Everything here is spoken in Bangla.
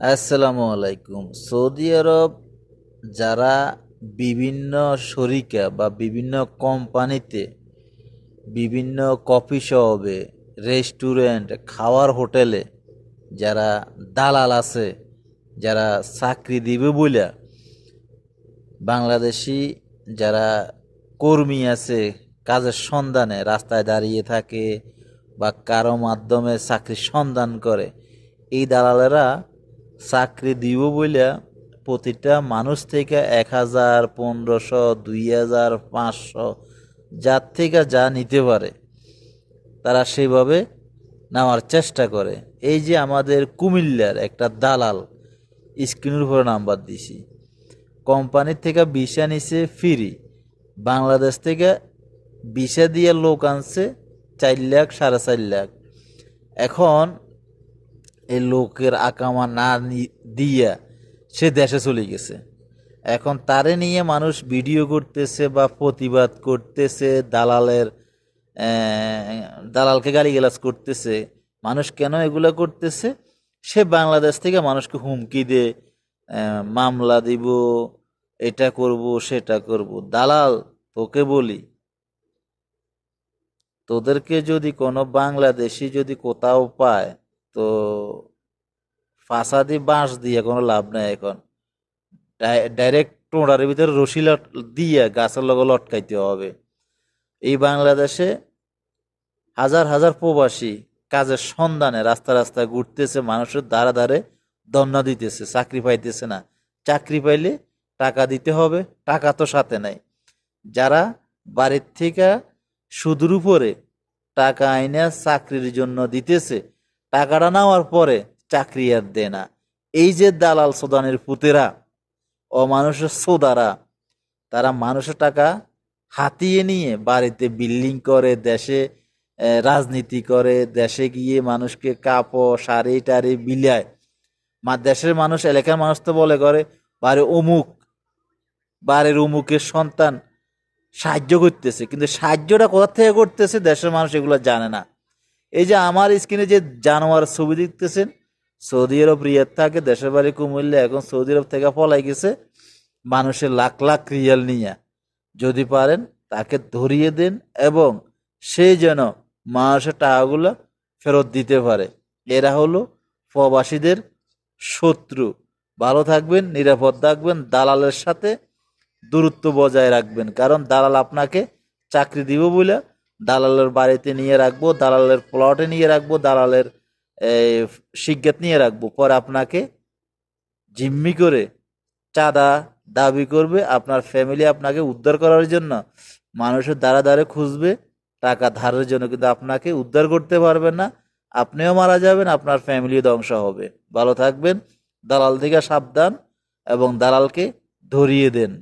আসসালামু আলাইকুম। সৌদি আরব যারা বিভিন্ন শরিকা বা বিভিন্ন কোম্পানিতে বিভিন্ন কফি শপে, রেস্টুরেন্ট, খাওয়ার হোটেলে যারা দালাল আছে, যারা চাকরি দিবে বলে বাংলাদেশি যারা কর্মী আছে, কাজের সন্ধানে রাস্তায় দাঁড়িয়ে থাকে বা কারও মাধ্যমে চাকরির সন্ধান করে, এই দালালেরা চাকরি দিব বলে প্রতিটা মানুষ থেকে এক হাজার, পনেরোশো, দুই হাজার, পাঁচশো, যার থেকে যা নিতে পারে, তারা সেইভাবে নেওয়ার চেষ্টা করে। এই যে আমাদের কুমিল্লার একটা দালাল, স্ক্রিনের উপরে নাম্বার দিছি। কোম্পানির থেকে ভিসা নিছে ফ্রি। বাংলাদেশ থেকে ভিসা দিয়ে লোক আনছে চার লাখ, সাড়ে চার লাখ। এখন এই লোকের আকামা না দিয়া সে দেশে চলে গেছে। এখন তারে নিয়ে মানুষ ভিডিও করতেছে বা প্রতিবাদ করতেছে, দালালের দালালকে গালিগালাজ করতেছে। মানুষ কেন এগুলো করতেছে? সে বাংলাদেশ থেকে মানুষকে হুমকি দে মামলা দিব, এটা করব, সেটা করব। দালাল, তোকে বলি, তোদেরকে যদি কোনো বাংলাদেশি যদি কোথাও পায় তো ফাঁসা দিয়ে বাঁশ দিয়ে কোনো লাভ নাই এখন। ডাইরেক্ট টোড়ার ভিতরে রশি দিয়ে গাছের লগে লটকাইতে হবে। এই বাংলাদেশে হাজার হাজার প্রবাসী কাজের সন্ধানে রাস্তা রাস্তায় ঘুরতেছে, মানুষের দ্বারা দ্বারে দন্না দিতেছে, চাকরি পাইতেছে না। চাকরি পাইলে টাকা দিতে হবে, টাকা তো সাথে নাই। যারা বাড়ির থেকে সুদের উপরে টাকা আইনে চাকরির জন্য দিতেছে টাকাটা নেওয়ার পরে চাকরি আর দেয় না। এই যে দালাল সোদানের পুতেরা ও মানুষের সোদারা, তারা মানুষের টাকা হাতিয়ে নিয়ে বাড়িতে বিল্ডিং করে, দেশে রাজনীতি করে, দেশে গিয়ে মানুষকে কাপড়, শাড়ি টাড়ি বিলায়। মা, দেশের মানুষ, এলাকার মানুষ তো বলে করে বাড়ি অমুক, বাড়ির অমুকের সন্তান সাহায্য করতেছে। কিন্তু সাহায্যটা কোথা থেকে করতেছে, দেশের মানুষ এগুলো জানে না। এই যে আমার স্ক্রিনে যে জানোয়ার ছবি দেখতেছেন, সৌদি আরব রিয়াদ থাকে, দেশের বাড়ি কুমিল্লা, এখন সৌদি আরব থেকে পলাই গেছে, মানুষের লাখ লাখ রিয়াল নিয়ে। যদি পারেন তাকে ধরিয়ে দেন এবং সে যেন মানুষের টাকাগুলো ফেরত দিতে পারে। এরা হলো প্রবাসীদের শত্রু। ভালো থাকবেন, নিরাপদ থাকবেন, দালালের সাথে দূরত্ব বজায় রাখবেন। কারণ দালাল আপনাকে চাকরি দিব বলে দালালের বাড়িতে নিয়ে রাখব দালালের প্লটে নিয়ে রাখব দালালের এই, শিজ্ঞাত নিয়ে রাখব। পরে আপনাকে জিম্মি করে চাঁদা দাবি করবে আপনার ফ্যামিলি আপনাকে উদ্ধার করার জন্য। মানুষের দ্বারা দ্বারে খুঁজবে টাকা ধারের জন্য কিন্তু আপনাকে উদ্ধার করতে পারবেন না। আপনিও মারা যাবেন আপনার ফ্যামিলিও ধ্বংস হবে। ভালো থাকবেন দালাল থেকে সাবধান এবং দালালকে ধরিয়ে দেন।